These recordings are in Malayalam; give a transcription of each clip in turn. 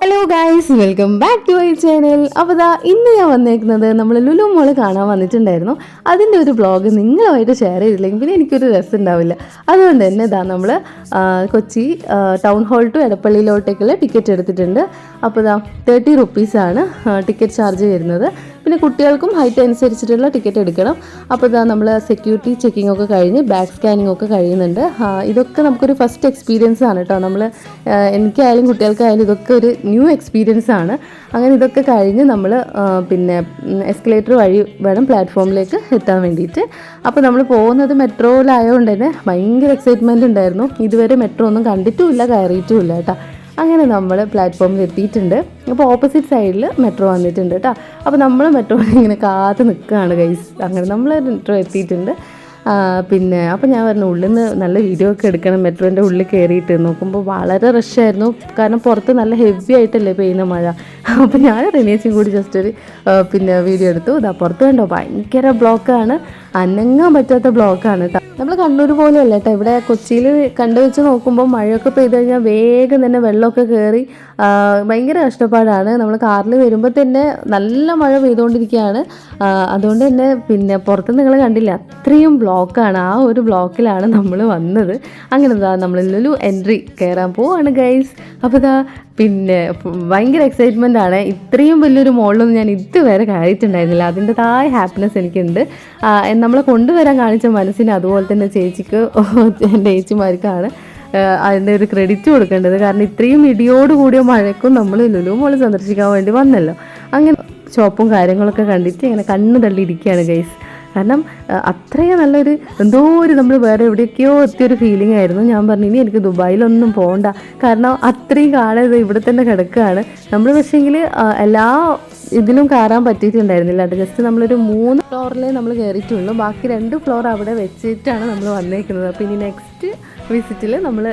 Hello guys welcome back to my channel അപ്പോൾ ദാ ഇന്ന് ഞാൻ വന്നേക്കുന്നത് നമ്മൾ ലുലു മോൾ കാണാൻ വന്നിട്ടുണ്ടായിരുന്നു. അതിന്റെ ഒരു ബ്ലോഗ് നിങ്ങളുമായിട്ട് ഷെയർ ചെയ്തില്ലെങ്കിൽ പിന്നെ എനിക്കൊരു രസം ഉണ്ടാവില്ല. അതുകൊണ്ട് തന്നെ ഇതാ നമ്മൾ കൊച്ചി ടൗൺ ഹാൾ ടു എടപ്പള്ളിയിലോട്ടേക്കുള്ള ടിക്കറ്റ് എടുത്തിട്ടുണ്ട്. അപ്പോൾ ദാ തേർട്ടി റുപ്പീസാണ് ടിക്കറ്റ് ചാർജ് വരുന്നത്. പിന്നെ കുട്ടികൾക്കും ഹൈറ്റ് അനുസരിച്ചിട്ടുള്ള ടിക്കറ്റ് എടുക്കണം. അപ്പോൾ ഇതാ നമ്മൾ സെക്യൂരിറ്റി ചെക്കിംഗ് ഒക്കെ കഴിഞ്ഞ് ബാക്ക് സ്കാനിങ് ഒക്കെ കഴിയുന്നുണ്ട്. ഇതൊക്കെ നമുക്കൊരു ഫസ്റ്റ് എക്സ്പീരിയൻസ് ആണ് കേട്ടോ നമ്മൾ എനിക്കായാലും കുട്ടികൾക്കായാലും ഇതൊക്കെ ഒരു ന്യൂ എക്സ്പീരിയൻസ് ആണ്. അങ്ങനെ ഇതൊക്കെ കഴിഞ്ഞ് നമ്മൾ പിന്നെ എസ്കലേറ്റർ വഴി വേണം പ്ലാറ്റ്ഫോമിലേക്ക് എത്താൻ വേണ്ടിയിട്ട്. അപ്പോൾ നമ്മൾ പോകുന്നത് മെട്രോയിലായതുകൊണ്ട് തന്നെ ഭയങ്കര എക്സൈറ്റ്മെന്റ് ഉണ്ടായിരുന്നു. ഇതുവരെ മെട്രോ ഒന്നും കണ്ടിട്ടുമില്ല കയറിയിട്ടുമില്ല കേട്ടോ അങ്ങനെ നമ്മൾ പ്ലാറ്റ്ഫോമിൽ എത്തിയിട്ടുണ്ട്. അപ്പോൾ ഓപ്പോസിറ്റ് സൈഡിൽ മെട്രോ വന്നിട്ടുണ്ട് കേട്ടോ അപ്പോൾ നമ്മൾ മെട്രോ ഇങ്ങനെ കാത്ത് നിൽക്കുകയാണ് ഗൈസ് അങ്ങനെ നമ്മൾ മെട്രോ എത്തിയിട്ടുണ്ട്. പിന്നെ അപ്പോൾ ഞാൻ പറഞ്ഞു ഉള്ളിൽ നിന്ന് നല്ല വീഡിയോ ഒക്കെ എടുക്കണം. മെട്രോന്റെ ഉള്ളിൽ കയറിയിട്ട്. നോക്കുമ്പോൾ വളരെ റഷായിരുന്നു കാരണം പുറത്ത് നല്ല ഹെവി ആയിട്ടല്ലേ പെയ്യുന്ന മഴ. അപ്പോൾ ഞാൻ റിനേച്ചും കൂടി ജസ്റ്റ് ഒരു പിന്നെ വീഡിയോ എടുത്തു. ഇതാ പുറത്ത് കണ്ടോ? ഭയങ്കര ബ്ലോക്കാണ് അനങ്ങാൻ പറ്റാത്ത ബ്ലോക്കാണ് കേട്ടോ നമ്മൾ കണ്ണൂർ പോലെയല്ല കേട്ടോ. ഇവിടെ കൊച്ചിയിൽ കണ്ടു വെച്ച് നോക്കുമ്പോൾ മഴയൊക്കെ പെയ്ത് കഴിഞ്ഞാൽ വേഗം തന്നെ വെള്ളമൊക്കെ കയറി ഭയങ്കര കഷ്ടപ്പാടാണ്. നമ്മൾ കാറിൽ വരുമ്പോൾ തന്നെ നല്ല മഴ പെയ്തുകൊണ്ടിരിക്കുകയാണ് അതുകൊണ്ട് തന്നെ പിന്നെ പുറത്ത് നിങ്ങൾ കണ്ടില്ല അത്രയും ബ്ലോക്കാണ്. ആ ഒരു ബ്ലോക്കിലാണ് നമ്മൾ വന്നത്. അങ്ങനെ നമ്മളിൽ ലുലു എൻട്രി കയറാൻ പോവാണ് ഗൈസ്. അപ്പോൾ ഇതാ പിന്നെ ഭയങ്കര എക്സൈറ്റ്മെന്റ് ആണ്. ഇത്രയും വലിയൊരു മോളിലൊന്നും ഞാൻ ഇതുവരെ കയറിയിട്ടുണ്ടായിരുന്നില്ല. അതിന്റെതായ ഹാപ്പിനെസ് എനിക്കുണ്ട്. നമ്മളെ കൊണ്ടുവരാൻ കാണിച്ച മനസ്സിന് അതുപോലെ തന്നെ ചേച്ചിക്ക് എന്റെ ചേച്ചിമാർക്കാണ് അതിന്റെ ഒരു ക്രെഡിറ്റ് കൊടുക്കേണ്ടത്. കാരണം ഇത്രയും ഇടിയോട് കൂടിയ മഴക്കും നമ്മൾ ലുലു മോൾ സന്ദർശിക്കാൻ വേണ്ടി വന്നല്ലോ. അങ്ങനെ ഷോപ്പും കാര്യങ്ങളൊക്കെ കണ്ടിട്ട് ഇങ്ങനെ കണ്ണ് തള്ളിയിരിക്കുകയാണ് ഗൈസ് കാരണം അത്രയും നല്ലൊരു എന്തോ ഒരു നമ്മൾ വേറെ എവിടെയൊക്കെയോ എത്തിയൊരു ഫീലിംഗ് ആയിരുന്നു. ഞാൻ പറഞ്ഞു ഇനി എനിക്ക് ദുബായിലൊന്നും പോകണ്ട കാരണം അത്രയും കാലം ഇത് ഇവിടെ തന്നെ കിടക്കുകയാണ്. നമ്മൾ പക്ഷേങ്കിൽ എല്ലാ ഇതിലും കയറാൻ പറ്റിയിട്ടുണ്ടായിരുന്നില്ല. ജസ്റ്റ് നമ്മളൊരു മൂന്ന് ഫ്ലോറിലേ നമ്മൾ കയറിയിട്ടുള്ളൂ. ബാക്കി രണ്ട് ഫ്ലോർ അവിടെ വെച്ചിട്ടാണ് നമ്മൾ വന്നേക്കുന്നത്. അപ്പോൾ ഇനി നെക്സ്റ്റ് വിസിറ്റിൽ നമ്മൾ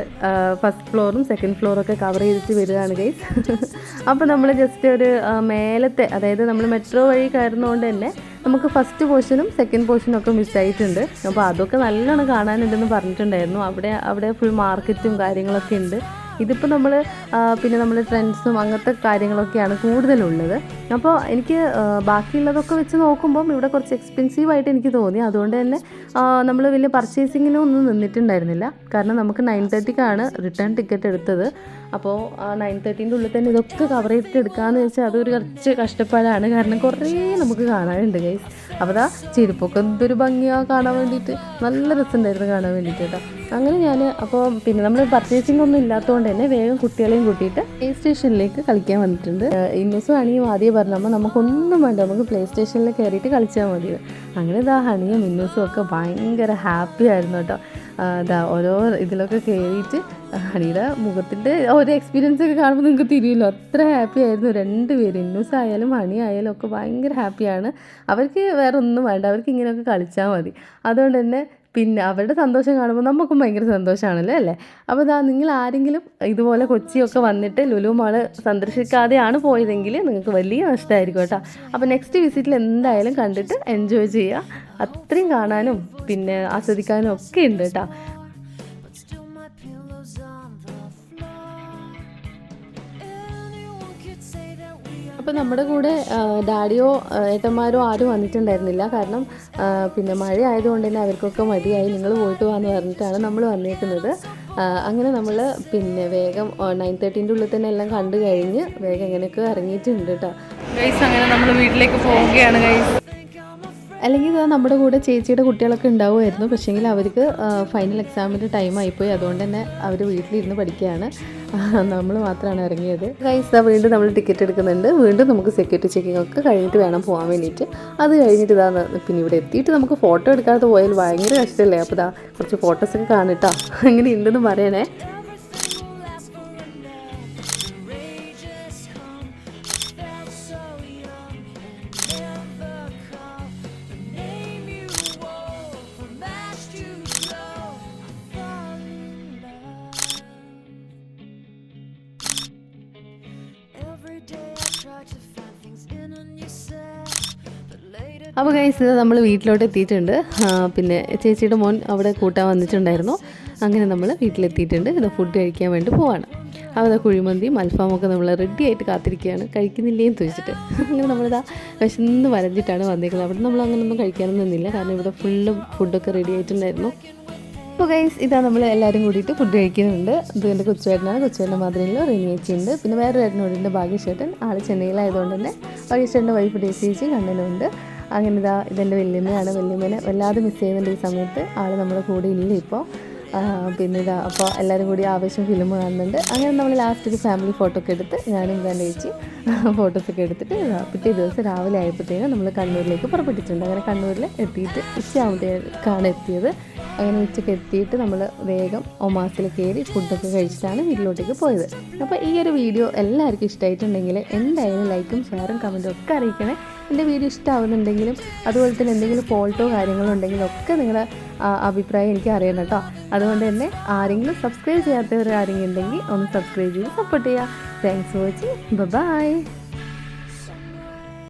ഫസ്റ്റ് ഫ്ലോറും സെക്കൻഡ് ഫ്ലോറും ഒക്കെ കവർ ചെയ്തിട്ട് വരികയാണ് ഗൈസ് അപ്പോൾ നമ്മൾ ജസ്റ്റ് ഒരു മേലത്തെ അതായത് നമ്മൾ മെട്രോ വഴി കയറുന്നതുകൊണ്ട് തന്നെ നമുക്ക് ഫസ്റ്റ് പോർഷനും സെക്കൻഡ് പോർഷനും ഒക്കെ മിസ്സായിട്ടുണ്ട് അപ്പോൾ അതൊക്കെ നല്ലോണം കാണാനുണ്ടെന്ന് പറഞ്ഞിട്ടുണ്ടായിരുന്നു. അവിടെ അവിടെ ഫുൾ മാർക്കറ്റും കാര്യങ്ങളൊക്കെ ഉണ്ട്. ഇതിപ്പോൾ നമ്മൾ പിന്നെ നമ്മൾ ട്രെൻഡ്സും അങ്ങനത്തെ കാര്യങ്ങളൊക്കെയാണ് കൂടുതലുള്ളത്. അപ്പോൾ എനിക്ക് ബാക്കിയുള്ളതൊക്കെ വെച്ച് നോക്കുമ്പം ഇവിടെ കുറച്ച് എക്സ്പെൻസീവായിട്ട് എനിക്ക് തോന്നി. അതുകൊണ്ട് തന്നെ നമ്മൾ വലിയ പർച്ചേസിങ്ങിനും ഒന്നും നിന്നിട്ടുണ്ടായിരുന്നില്ല. കാരണം നമുക്ക് നയൻ തേർട്ടിക്കാണ് റിട്ടേൺ ടിക്കറ്റ് എടുത്തത്. അപ്പോൾ ആ നയൻ തേർട്ടീന്റെ ഉള്ളിൽ തന്നെ ഇതൊക്കെ കവർ ചെയ്തിട്ട് എടുക്കാമെന്ന് വെച്ചാൽ അതൊരു കുറച്ച് കഷ്ടപ്പാടാണ്. കാരണം കുറേ നമുക്ക് കാണാനുണ്ട് ഗൈസ് അപ്പോൾ ദാ ചെരുപ്പൊക്കെ എന്തൊരു ഭംഗിയാണ് കാണാൻ വേണ്ടിയിട്ട്. നല്ല രസമുണ്ടായിരുന്നു കാണാൻ വേണ്ടിയിട്ട് കേട്ടോ. അങ്ങനെ ഞാൻ അപ്പോൾ പിന്നെ നമ്മൾ പർച്ചേസിംഗ് ഒന്നും ഇല്ലാത്തതുകൊണ്ട് തന്നെ വേഗം കുട്ടികളെയും കൂട്ടിയിട്ട് പ്ലേ സ്റ്റേഷനിലേക്ക് കളിക്കാൻ വന്നിട്ടുണ്ട്. ഇന്നസും ഹണിയും ആദ്യം പറഞ്ഞപ്പോൾ നമുക്കൊന്നും വേണ്ട നമുക്ക് പ്ലേ സ്റ്റേഷനിൽ കയറിയിട്ട് കളിച്ചാൽ മതി. അങ്ങനെ ഇതാ ഹണിയും ഇന്നസും ഒക്കെ ഭയങ്കര ഹാപ്പി ആയിരുന്നു കേട്ടോ അതാ ഓരോ ഇതിലൊക്കെ കയറിയിട്ട് ഹണിയുടെ മുഖത്തിന്റെ ഓരോ എക്സ്പീരിയൻസ് ഒക്കെ കാണുമ്പോൾ നിങ്ങൾക്ക് തിരിയില്ലോ. അത്ര ഹാപ്പി ആയിരുന്നു രണ്ട് പേര്. ഇന്നൂസ് ആയാലും ഹണി ആയാലും ഒക്കെ ഭയങ്കര ഹാപ്പിയാണ് അവർക്ക് വേറെ ഒന്നും വേണ്ട അവർക്ക് ഇങ്ങനെയൊക്കെ കളിച്ചാൽ മതി. അതുകൊണ്ട് തന്നെ പിന്നെ അവരുടെ സന്തോഷം കാണുമ്പോൾ നമുക്കും ഭയങ്കര സന്തോഷമാണല്ലോ അല്ലേ? അപ്പോൾ ഇതാ നിങ്ങൾ ആരെങ്കിലും ഇതുപോലെ കൊച്ചിയൊക്കെ വന്നിട്ട് ലുലു മാൾ സന്ദർശിക്കാതെയാണ് പോയതെങ്കിൽ നിങ്ങൾക്ക് വലിയ നഷ്ടമായിരിക്കും കേട്ടോ. അപ്പോൾ നെക്സ്റ്റ് വിസിറ്റിൽ എന്തായാലും കണ്ടിട്ട് എൻജോയ് ചെയ്യുക. അത്രയും കാണാനും പിന്നെ ആസ്വദിക്കാനും ഒക്കെ ഉണ്ട് കേട്ടോ. അപ്പോൾ നമ്മുടെ കൂടെ ഡാഡിയോ ഏട്ടന്മാരോ ആരും വന്നിട്ടുണ്ടായിരുന്നില്ല. കാരണം പിന്നെ മഴ ആയതുകൊണ്ട് തന്നെ അവർക്കൊക്കെ മടിയായി നിങ്ങൾ പോയിട്ട് വാന്ന് പറഞ്ഞിട്ടാണ് നമ്മൾ വന്നിരിക്കുന്നത് അങ്ങനെ നമ്മൾ പിന്നെ വേഗം നയൻ തേർട്ടീന്റെ ഉള്ളിൽ തന്നെ എല്ലാം കണ്ടു കഴിഞ്ഞ് വേഗം എങ്ങനെയൊക്കെ ഇറങ്ങിയിട്ടുണ്ട് കേട്ടോ ഗൈസ് അങ്ങനെ നമ്മൾ വീട്ടിലേക്ക് പോവുകയാണ് ഗൈസ് അല്ലെങ്കിൽ നമ്മുടെ കൂടെ ചേച്ചിയുടെ കുട്ടികളൊക്കെ ഉണ്ടാവുമായിരുന്നു. പക്ഷേങ്കിൽ അവർക്ക് ഫൈനൽ എക്സാമിന്റെ ടൈം ആയിപ്പോയി. അതുകൊണ്ട് തന്നെ അവർ വീട്ടിലിരുന്ന് പഠിക്കുകയാണ്. നമ്മൾ മാത്രമാണ് ഇറങ്ങിയത്. ഗൈസ് വീണ്ടും നമ്മൾ ടിക്കറ്റ് എടുക്കുന്നുണ്ട്. വീണ്ടും നമുക്ക് സെക്യൂരിറ്റി ചെക്കിംഗ് ഒക്കെ കഴിഞ്ഞിട്ട് വേണം പോകാൻ വേണ്ടിയിട്ട്. അത് കഴിഞ്ഞിട്ട് ഇതാ പിന്നെ ഇവിടെ എത്തിയിട്ട് നമുക്ക് ഫോട്ടോ എടുക്കാതെ പോയാൽ ഭയങ്കര കഷ്ടമല്ലേ അപ്പോൾ ഇതാ കുറച്ച് ഫോട്ടോസൊക്കെ കാണിട്ടാ. അങ്ങനെ ഉണ്ടെന്ന് പറയണേ. അപ്പോൾ ഗൈസ് നമ്മൾ വീട്ടിലോട്ട് എത്തിയിട്ടുണ്ട്. പിന്നെ ചേച്ചിയുടെ മോൻ അവിടെ കൂട്ടാൻ വന്നിട്ടുണ്ടായിരുന്നു. അങ്ങനെ നമ്മൾ വീട്ടിലെത്തിയിട്ടുണ്ട്. ഇത് ഫുഡ് കഴിക്കാൻ വേണ്ടി പോവാണ്. അവിടെ കുഴിമന്തിയും അൽഫാമൊക്കെ നമ്മൾ റെഡി ആയിട്ട് കാത്തിരിക്കുകയാണ്. കഴിക്കുന്നില്ലേന്ന് ചോദിച്ചിട്ട്. അങ്ങനെ നമ്മളിതാ വിശന്ന് വരഞ്ഞിട്ടാണ് വന്നിരിക്കുന്നത് അവിടെ നമ്മൾ അങ്ങനെയൊന്നും കഴിക്കാനൊന്നും നിന്നില്ല. കാരണം ഇവിടെ ഫുള്ള് ഫുഡൊക്കെ റെഡി ആയിട്ടുണ്ടായിരുന്നു. അപ്പോൾ ഗൈസ് ഇതാ നമ്മൾ എല്ലാവരും കൂടിയിട്ട് ഫുഡ് കഴിക്കുന്നുണ്ട്. അത് എന്റെ കൊച്ചുവേട്ടനാണ്. കൊച്ചുവേട്ടന്റെ മാതിരിയിലും റിനിയേച്ചി ഉണ്ട് പിന്നെ വേറെ ഏട്ടനോടുണ്ട് ഭാഗ്യശേട്ടൻ. ആൾ ചെന്നൈയിലായതുകൊണ്ട് തന്നെ ഭാഗ്യശേട്ടന്റെ വൈഫ് ഡേസി ചേച്ചി കണ്ണനുണ്ട്. അങ്ങനെ ഇതാ ഇതെന്റെ വല്യമ്മയാണ്. വല്യമ്മേനെ വല്ലാതെ മിസ് ചെയ്യുന്നുണ്ട് ഈ സമയത്ത്. ആൾ നമ്മുടെ കൂടെ ഇല്ല ഇപ്പോൾ പിന്നെ ഇതാ അപ്പോൾ എല്ലാവരും കൂടി ആവേശം ഫിലിം കാണുന്നുണ്ട്. അങ്ങനെ നമ്മൾ ലാസ്റ്റ് ഒരു ഫാമിലി ഫോട്ടോ ഒക്കെ എടുത്ത് ഞാനും ഇതാ ചേച്ചി ഫോട്ടോസൊക്കെ എടുത്തിട്ട് പിറ്റേ ദിവസം രാവിലെ ആയപ്പോഴത്തേനും നമ്മൾ കണ്ണൂരിലേക്ക് പുറപ്പെട്ടിട്ടുണ്ട്. അങ്ങനെ കണ്ണൂരിൽ എത്തിയിട്ട് ഉച്ചയാകുമ്പോഴത്തേക്കാണ് എത്തിയത്. അങ്ങനെ ഉച്ചയ്ക്ക് എത്തിയിട്ട് നമ്മൾ വേഗം ഒമാസിൽ കയറി ഫുഡൊക്കെ കഴിച്ചിട്ടാണ് വീട്ടിലോട്ടേക്ക് പോയത്. അപ്പോൾ ഈ ഒരു വീഡിയോ എല്ലാവർക്കും ഇഷ്ടമായിട്ടുണ്ടെങ്കിൽ എന്തായാലും ലൈക്കും ഷെയറും കമന്റും ഒക്കെ അറിയിക്കണേ. എന്റെ വീഡിയോ ഇഷ്ടമാവുന്നുണ്ടെങ്കിലും അതുപോലെ തന്നെ എന്തെങ്കിലും ഫോൾട്ടോ കാര്യങ്ങളോ ഉണ്ടെങ്കിലും ഒക്കെ നിങ്ങളുടെ അഭിപ്രായം എനിക്ക് അറിയണം കേട്ടോ. അതുകൊണ്ട് തന്നെ ആരെങ്കിലും സബ്സ്ക്രൈബ് ചെയ്യാത്തവർ ആരെങ്കിലും ഉണ്ടെങ്കിൽ ഒന്ന് സബ്സ്ക്രൈബ് ചെയ്ത് സപ്പോർട്ട് ചെയ്യുക. Thanks for watching bye